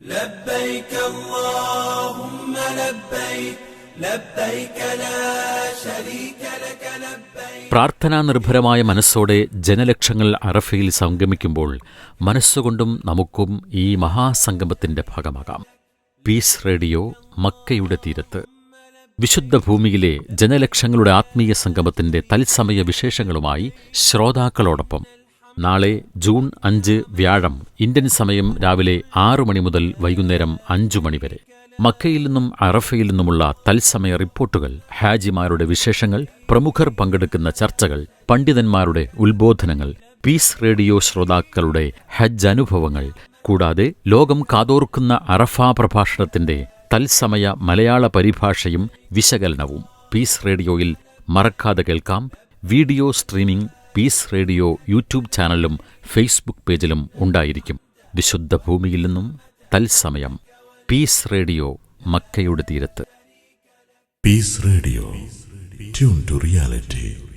لبيك اللهم لبيك لبيك لا شريك لك لبيك പ്രാർത്ഥനാ നിർഭരമായ മനസ്സോടെ ജനലക്ഷങ്ങൾ അറഫയിൽ സംഗമിക്കുമ്പോൾ മനസ്സുകൊണ്ടും നമുക്കും ഈ മഹാസംഗമത്തിന്റെ ഭാഗമാകാം പീസ് റേഡിയോ മക്കയുടെ തീരത്ത് വിശുദ്ധ ഭൂമിയിലെ ജനലക്ഷങ്ങളുടെ ആത്മീയ സംഗമത്തിന്റെ തത്സമയ വിശേഷങ്ങളുമായി ശ്രോതാക്കളോടൊപ്പം നാളെ ജൂൺ അഞ്ച് വ്യാഴം ഇന്ത്യൻ സമയം രാവിലെ ആറു മണി മുതൽ വൈകുന്നേരം അഞ്ചു മണി വരെ. മക്കയിൽ നിന്നും അറഫയിൽ നിന്നുമുള്ള തത്സമയ റിപ്പോർട്ടുകൾ ഹാജിമാരുടെ വിശേഷങ്ങൾ പ്രമുഖർ പങ്കെടുക്കുന്ന ചർച്ചകൾ പണ്ഡിതന്മാരുടെ ഉത്ബോധനങ്ങൾ പീസ് റേഡിയോ ശ്രോതാക്കളുടെ ഹജ്ജ് അനുഭവങ്ങൾ കൂടാതെ ലോകം കാതോർക്കുന്ന അറഫ പ്രഭാഷണത്തിന്റെ തത്സമയ മലയാള പരിഭാഷയും വിശകലനവും. പീസ് റേഡിയോയിൽ മറക്കാതെ കേൾക്കാം video streaming peace radio YouTube ചാനലിലും ഫേസ്ബുക്ക് പേജിലും ഉണ്ടായിരിക്കും. വിശുദ്ധ ഭൂമിയിൽ നിന്നും തത്സമയം പീസ് റേഡിയോ മക്കയുടെ തീരത്ത്. Peace radio. To reality.